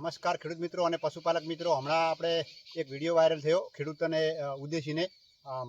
નમસ્કાર ખેડૂત મિત્રો અને પશુપાલક મિત્રો. હમણાં આપણે એક વીડિયો વાયરલ થયો ખેડૂતોને ઉદ્દેશીને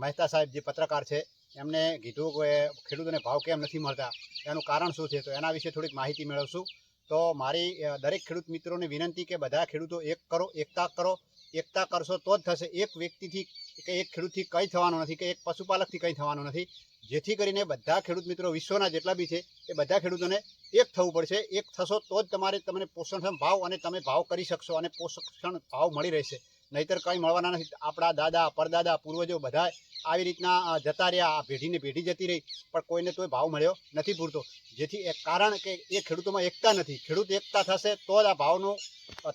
મહેતા સાહેબ જે પત્રકાર છે, એમને કીધું કે ખેડૂતોને ભાવ કેમ નથી મળતા? એનું કારણ શું છે? તો એના વિશે થોડીક માહિતી મેળવશું. તો મારી દરેક ખેડૂત મિત્રોને વિનંતી કે બધા ખેડૂતો એક કરો, એકતા કરો. એકતા કરશો તો જ થશે. એક વ્યક્તિથી, કે એક ખેડૂતથી કંઈ થવાનું નથી, કે એક પશુપાલકથી કંઈ થવાનું નથી. જેથી કરીને બધા ખેડૂત મિત્રો વિશ્વના જેટલા બી છે, એ બધા ખેડૂતોને એક થવું પડશે, એક થશો તો જ તમારે તમને પોષણક્ષમ ભાવ અને તમે ભાવ કરી શકશો અને પોષણ ભાવ મળી રહેશે. નહીતર કંઈ મળવાના નથી. આપણા દાદા, પરદાદા, પૂર્વજો બધા આવી રીતના જતા રહ્યા, આ પેઢીને પેઢી જતી રહી, પણ કોઈને તોય ભાવ મળ્યો નથી પૂરતો. જેથી એક કારણ કે એ ખેડૂતોમાં એકતા નથી. ખેડૂત એકતા થશે તો જ આ ભાવનો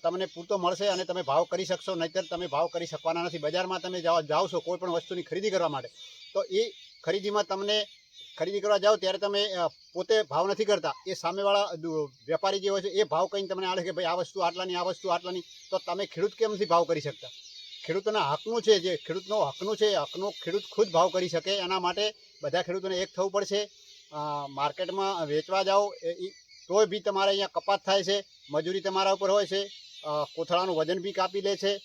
તમને પૂરતો મળશે અને તમે ભાવ કરી શકશો. નહીતર તમે ભાવ કરી શકવાના નથી. બજારમાં તમે જાઓ જાઓ છો કોઈ પણ વસ્તુની ખરીદી કરવા માટે. તો એ ખરીદીમાં તમને ખરીદી કરવા જાઓ ત્યારે તમે પોતે ભાવ નથી કરતા. એ સામેવાળા વેપારી જે હોય છે, એ ભાવ કહીને તમને આડે કે ભાઈ, આ વસ્તુ આટલાની, આ વસ્તુ આટલાની. તો તમે ખેડૂત કેમ નથી ભાવ કરી શકતા? ખેડૂતોના હકનું છે જે, ખેડૂતનો હકનું છે, હકનું ખેડૂત ખુદ ભાવ કરી શકે. એના માટે બધા ખેડૂતોને એક થવું પડશે. માર્કેટમાં વેચવા જાઓ, એ તોય બી તમારે અહીંયા કપાત થાય છે. મજૂરી તમારા ઉપર હોય છે. કોથળાનું વજન બી કાપી લે છે.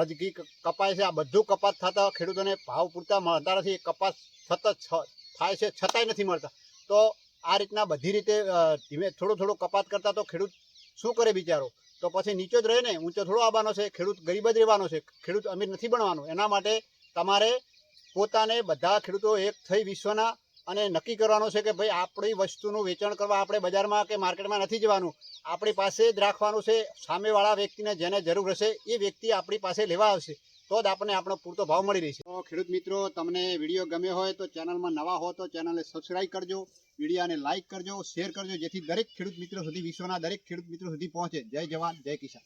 રજગી કપાય છે. આ બધું કપાત થતા ખેડૂતોને ભાવ પૂરતા મળતા નથી. કપાસ સતત છ- થાય છે, છતાંય નથી મળતા. તો આ રીતના બધી રીતે ધીમે થોડો થોડું કપાત કરતા તો ખેડૂત શું કરે બિચારો? તો પછી નીચો જ રહે ને, ઊંચો થોડો આવવાનો છે, ખેડૂત ગરીબ જ રહેવાનો છે, ખેડૂત અમીર નથી બનવાનો. એના માટે તમારે પોતાને બધા ખેડૂતો એક થઈ વિશ્વના અને નક્કી કરવાનું છે કે ભાઈ આપણી વસ્તુનું વેચાણ કરવા આપણે બજારમાં કે માર્કેટમાં નથી જવાનું. આપણી પાસે જ રાખવાનું છે, સામેવાળા વ્યક્તિને જેને જરૂર હશે એ વ્યક્તિ આપણી પાસે લેવા આવશે. તો જ આપણને આપણો પૂરતો ભાવ મળી રહેશે. ખેડૂત મિત્રો, તમને વીડિયો ગમ્યો હોય તો ચેનલમાં નવા હો તો ચેનલને સબસ્ક્રાઇબ કરજો, વિડીયાને લાઇક કરજો શેર કરજો, જેથી દરેક ખેડૂત મિત્રો સુધી, વિશ્વના દરેક ખેડૂત મિત્રો સુધી પહોંચે. જય જવાન, જય કિસાન.